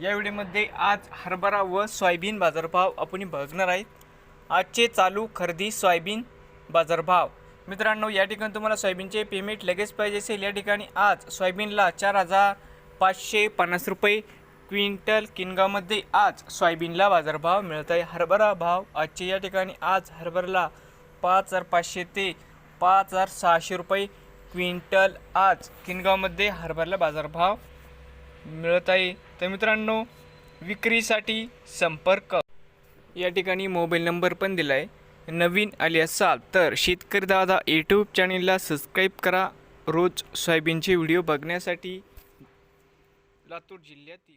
या व्हिडिओमध्ये आज हरभरा व सोयाबीन बाजारभाव आपण बघणार आहेत. आजचे चालू खरेदी सोयाबीन बाजारभाव. मित्रांनो या ठिकाणी तुम्हाला सोयाबीनचे पेमेंट लगेच पाहिजे असेल. या ठिकाणी आज सोयाबीनला चार हजार पाचशे पन्नास रुपये क्विंटल किनगावमध्ये आज सोयाबीनला बाजारभाव मिळत आहे. हरभरा भाव आजचे या ठिकाणी आज हरभराला पाच हजार पाचशे ते पाच हजार सहाशे रुपये क्विंटल आज किनगावमध्ये हरभऱ्याला बाजारभाव मिळत आहे. तर मित्रांनो विक्रीसाठी संपर्क. या ठिकाणी मोबाईल नंबर पण दिला आहे नवीन आले असाल तर शेतकरी दादा यूट्यूब चॅनेलला सबस्क्राईब करा. रोज सोयाबीनचे व्हिडिओ बघण्यासाठी लातूर जिल्ह्यातील